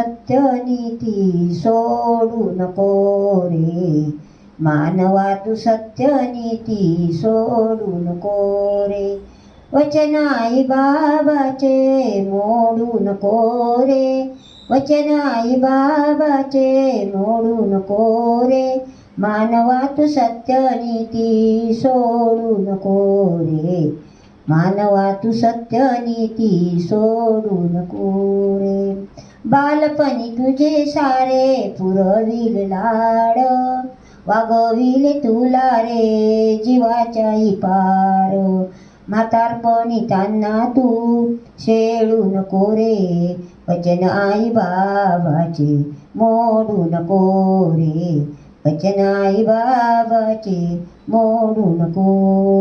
सत्यनीती सोडू नको रे मानवा तू सत्य नीती सोडू नको रे वचनाई बाबाचे मोडू नको रे वचनाई बाबाचे मोडू नको रे मानवा तू सत्य नीती सोडू नको रे मानवा तू सत्य नीती सोडू नको रे बालपणी तुझे सारे पुरविल लाड. वागविले तुला रे जीवाच्या पार. म्हातारपणी त्यांना तू शेळू नको रे. वचन आई बाबाचे मोडू नको रे. वचन आई बाबाचे मोडू नको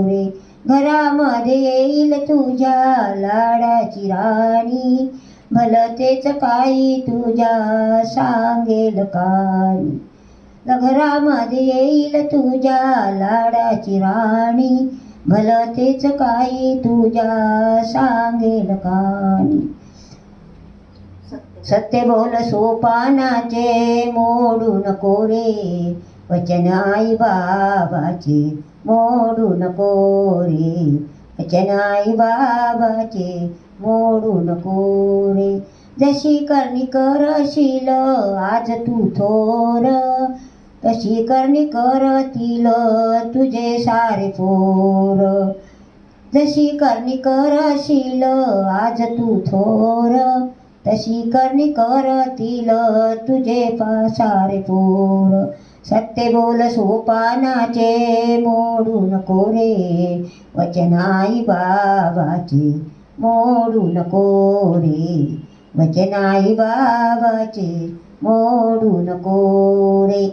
रे. घरामध्ये येईल तुझ्या लाडाची राणी. भलं तेच काही तुझ्या सांगेल कानी. घरामध्ये येईल तुझ्या लाडाची राणी. भलं तेच काही तुझ्या सांगेल कानी. सत्य बोल सोपानाचे मोडू नको रे. वचन आई बाबाचे मोडू नको रे. वचन बाबाचे मोडू नको रे जशी करणी करशील आज तू थोर. तशी करणी करतील तुझे सारे पोर. जशी करणी करशील आज तू थोर. तशी करणी करतील तुझे सारे पोर. सत्य बोल सोपानाचे मोडू नको रे वचन आई बाबाचे मोडू नको रे वचन आई बाबाचे मोडू नको रे